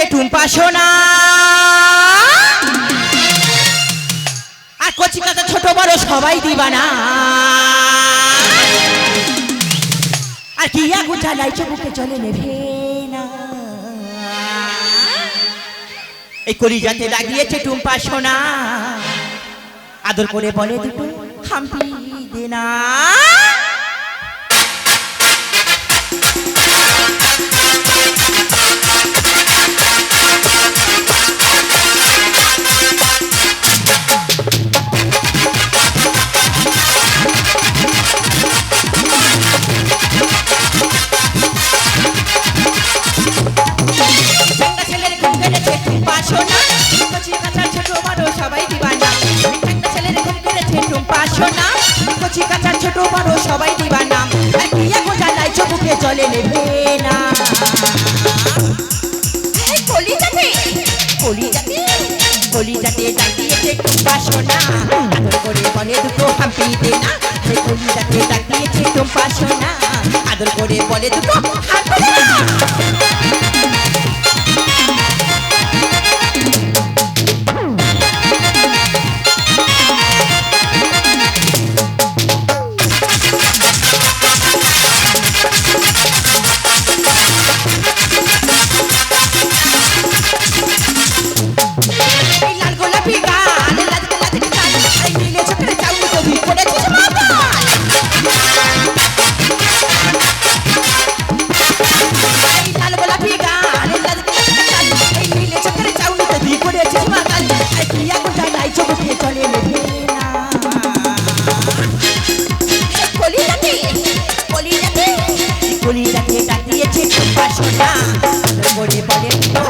গেছে টুম্পা সোনা। আর কচি কাতা ছোট বড় সবাই দিবানা। আর কি আগুন জ্বালাইছে বুকে চলে নেভে না। এই কলিজাতে লাগিয়েছে টুম্পা সোনা। আদর করে বলে দুটো হাম্পি দে সোনা। কচি কাঁচা ছোট বড় সবাই দিবানা আর কি এখন জ্বালাই চোখে চলে নেবে না। কলিজাতে কলিজাতে কলিজাতে ডাকিয়েছে টুম্পা করে বলে দুটো হাম্পি দে না। কলিজাতে ডাকিয়েছে টুম্পা সোনা। আদর করে বলে দুটো হাম্পি কলিজাতে ডাকিয়েছে টুম্পা সোনা বলে বলে দুটো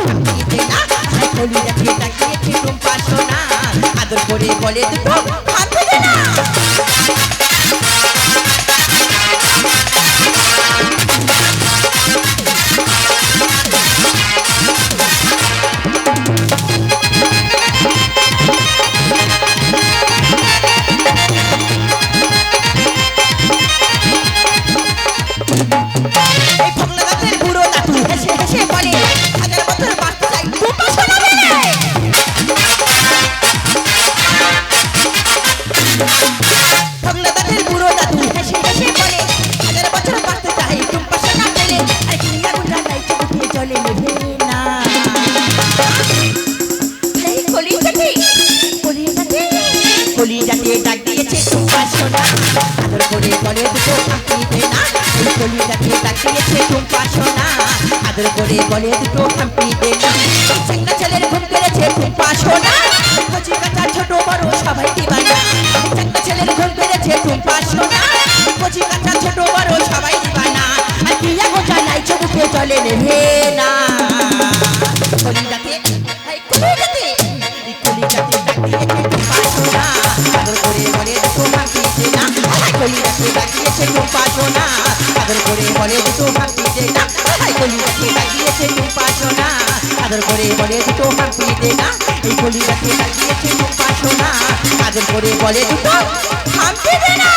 না আই কলিজাতে ডাকিয়েছে টুম্পা সোনা আদর করে বলে দুটো কলিজাতে ডাক দিয়েছে টুম্পা সোনা। আদর করে বলে দুটো হাঁপিতে না এই কলিজাতে ডাক দিয়েছে টুম্পা সোনা। আদর করে বলে দুটো হাঁপিতে না সিংহা ছেলের ঘুম পেরেছে টুম্পা সোনা। কচি কাঁচা ছোট বড় সবাই দিবানা। সিংহা ছেলের ঘুম পেরেছে টুম্পা সোনা। কচি কাঁচা ছোট বড় সবাই দিবানা। আর কি এখন জানাই চোখে চলে নেবে না। কলিজাতে এই কলিজাতে ডাকিয়েছে টুম্পা সোনা আদর করে বলে দুটো হাঁপিতে না। এই কলিজাতে ডাকিয়েছে টুম্পা সোনা আদর করে না। এই করে বলে হাঁপিতে না।